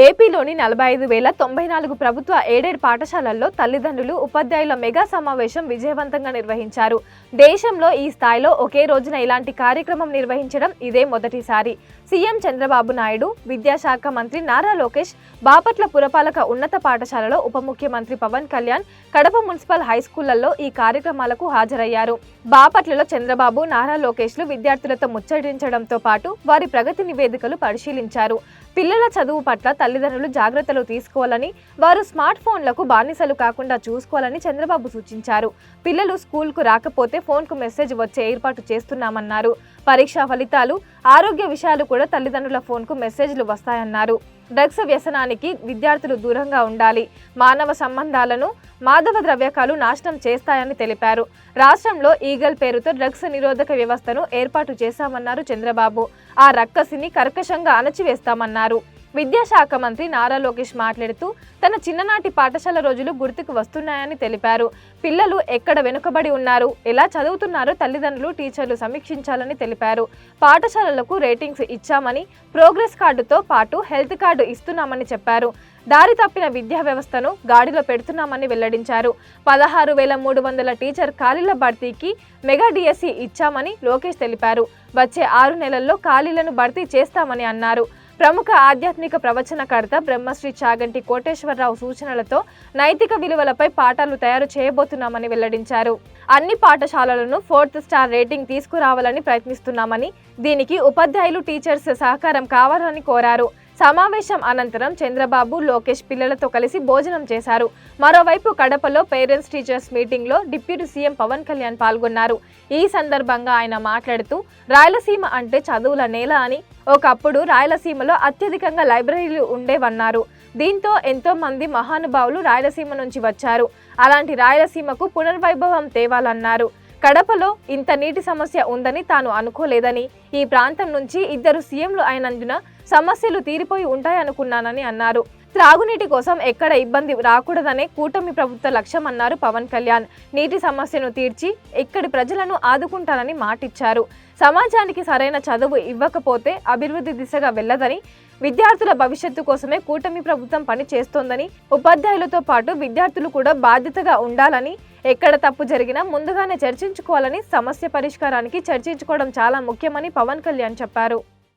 ఏపీలోని నలభై ఐదు వేల తొంభై నాలుగు ప్రభుత్వ ఎయిడెడ్ పాఠశాలల్లో తల్లిదండ్రులు ఉపాధ్యాయుల మెగా సమావేశం విజయవంతంగా నిర్వహించారు. దేశంలో ఈ స్థాయిలో ఒకే రోజున ఇలాంటి కార్యక్రమం నిర్వహించడం ఇదే మొదటిసారి. సీఎం చంద్రబాబు నాయుడు విద్యాశాఖ మంత్రి నారా లోకేష్ బాపట్ల పురపాలక ఉన్నత పాఠశాలలో ఉప ముఖ్యమంత్రి పవన్ కళ్యాణ్ కడప మున్సిపల్ హైస్కూళ్ళలో ఈ కార్యక్రమాలకు హాజరయ్యారు. బాపట్లలో చంద్రబాబు నారా లోకేష్లు విద్యార్థులతో ముచ్చటించడంతో పాటు వారి ప్రగతి నివేదికలు పరిశీలించారు. పిల్లల చదువు పట్ల తల్లిదండ్రులు జాగ్రత్తలు తీసుకోవాలని వారు స్మార్ట్ ఫోన్లకు బానిసలు కాకుండా చూసుకోవాలని చంద్రబాబు సూచించారు. పిల్లలు స్కూల్కు రాకపోతే ఫోన్కు మెసేజ్ వచ్చే ఏర్పాటు చేస్తున్నామన్నారు. పరీక్షా ఫలితాలు ఆరోగ్య విషయాలు కూడా తల్లిదండ్రుల ఫోన్కు మెసేజ్లు వస్తాయన్నారు. డ్రగ్స్ వ్యసనానికి విద్యార్థులు దూరంగా ఉండాలి. మానవ సంబంధాలను మాదవ ద్రవ్యకాలు నాశనం చేస్తాయని తెలిపారు. రాష్ట్రంలో ఈగల్ పేరుతో డ్రగ్స్ నిరోధక వ్యవస్థను ఏర్పాటు చేశామన్నారు చంద్రబాబు. ఆ రక్కసిని కర్కశంగా అణచివేస్తామన్నారు. విద్యాశాఖ మంత్రి నారా లోకేష్ మాట్లాడుతూ తన చిన్ననాటి పాఠశాల రోజులు గుర్తుకు వస్తున్నాయని తెలిపారు. పిల్లలు ఎక్కడ వెనుకబడి ఉన్నారు ఎలా చదువుతున్నారో తల్లిదండ్రులు టీచర్లు సమీక్షించాలని తెలిపారు. పాఠశాలలకు రేటింగ్స్ ఇచ్చామని ప్రోగ్రెస్ కార్డుతో పాటు హెల్త్ కార్డు ఇస్తున్నామని చెప్పారు. దారి తప్పిన విద్యా వ్యవస్థను గాడిలో పెడుతున్నామని వెల్లడించారు. పదహారు వేల మూడు వందల టీచర్ ఖాళీల భర్తీకి మెగా డిఎస్సి ఇచ్చామని లోకేష్ తెలిపారు. వచ్చే ఆరు నెలల్లో ఖాళీలను భర్తీ చేస్తామని అన్నారు. ప్రముఖ ఆధ్యాత్మిక ప్రవచనకర్త బ్రహ్మశ్రీ చాగంటి కోటేశ్వరరావు సూచనలతో నైతిక విలువలపై పాఠాలు తయారు చేయబోతున్నామని వెల్లడించారు. అన్ని పాఠశాలలను ఫోర్త్ స్టార్ రేటింగ్ తీసుకురావాలని ప్రయత్నిస్తున్నామని దీనికి ఉపాధ్యాయులు టీచర్స్ సహకారం కావాలని కోరారు. సమావేశం అనంతరం చంద్రబాబు లోకేష్ పిల్లలతో కలిసి భోజనం చేశారు. మరోవైపు కడపలో పేరెంట్స్ టీచర్స్ మీటింగ్లో డిప్యూటీ సీఎం పవన్ కళ్యాణ్ పాల్గొన్నారు. ఈ సందర్భంగా ఆయన మాట్లాడుతూ రాయలసీమ అంటే చదువుల నేల అని ఒకప్పుడు రాయలసీమలో అత్యధికంగా లైబ్రరీలు ఉండేవన్నారు. దీంతో ఎంతో మంది మహానుభావులు రాయలసీమ నుంచి వచ్చారు. అలాంటి రాయలసీమకు పునర్వైభవం తేవాలన్నారు. కడపలో ఇంత నీటి సమస్య ఉందని తాను అనుకోలేదని ఈ ప్రాంతం నుంచి ఇద్దరు సీఎంలు అయినందున సమస్యలు తీరిపోయి ఉంటాయనుకున్నానని అన్నారు. త్రాగునీటి కోసం ఎక్కడ ఇబ్బంది రాకూడదనే కూటమి ప్రభుత్వ లక్ష్యం అన్నారు పవన్ కళ్యాణ్. నీటి సమస్యను తీర్చి ఇక్కడి ప్రజలను ఆదుకుంటానని మాటిచ్చారు. సమాజానికి సరైన చదువు ఇవ్వకపోతే అభివృద్ధి దిశగా వెళ్ళదని విద్యార్థుల భవిష్యత్తు కోసమే కూటమి ప్రభుత్వం పని చేస్తోందని ఉపాధ్యాయులతో పాటు విద్యార్థులు కూడా బాధ్యతగా ఉండాలని ఎక్కడ తప్పు జరిగినా ముందుగానే చర్చించుకోవాలని సమస్య పరిష్కారానికి చర్చించుకోవడం చాలా ముఖ్యమని పవన్ కళ్యాణ్ చెప్పారు.